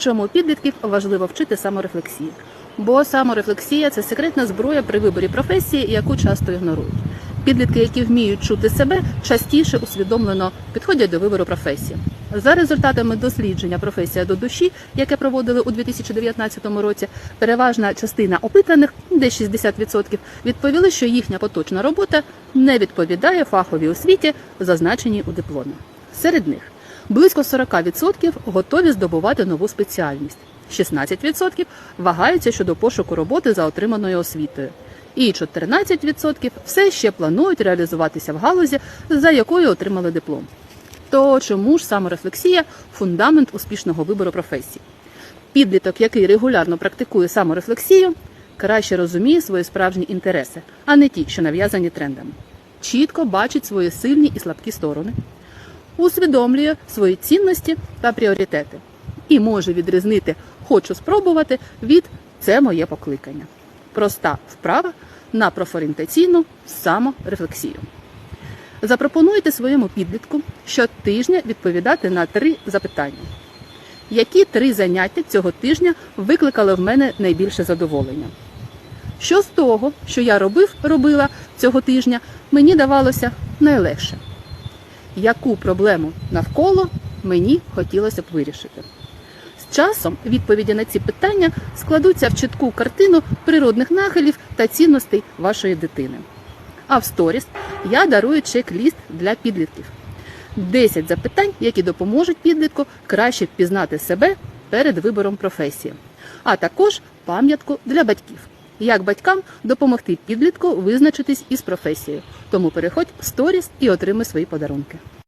чому підлітків важливо вчити саморефлексії. Бо саморефлексія це секретна зброя при виборі професії, яку часто ігнорують. Підлітки, які вміють чути себе, частіше усвідомлено підходять до вибору професії. За результатами дослідження професія до душі, яке проводили у 2019 році, переважна частина опитаних, десь 60%, відповіли, що їхня поточна робота не відповідає фаховій освіті, зазначеній у дипломі. Серед них близько 40% готові здобувати нову спеціальність, 16% вагаються щодо пошуку роботи за отриманою освітою. І 14% все ще планують реалізуватися в галузі, за якою отримали диплом. То чому ж саморефлексія фундамент успішного вибору професії? Підліток, який регулярно практикує саморефлексію, краще розуміє свої справжні інтереси, а не ті, що нав'язані трендами. Чітко бачить свої сильні і слабкі сторони, усвідомлює свої цінності та пріоритети і може відрізнити хочу спробувати від це моє покликання. Проста вправа на профорієнтаційну саморефлексію. Запропонуйте своєму підлітку щотижня відповідати на три запитання. Які три заняття цього тижня викликали в мене найбільше задоволення? Що з того, що я робив, робила цього тижня, мені давалося найлегше? Яку проблему навколо мені хотілося б вирішити? З часом відповіді на ці питання складуться в чітку картину природних нахилів та цінностей вашої дитини. А в сторіс я дарую чек-ліст для підлітків. 10 запитань, які допоможуть підлітку краще впізнати себе перед вибором професії, а також пам'ятку для батьків. Як батькам допомогти підлітку визначитись із професією. Тому переходь в сторіс і отримай свої подарунки.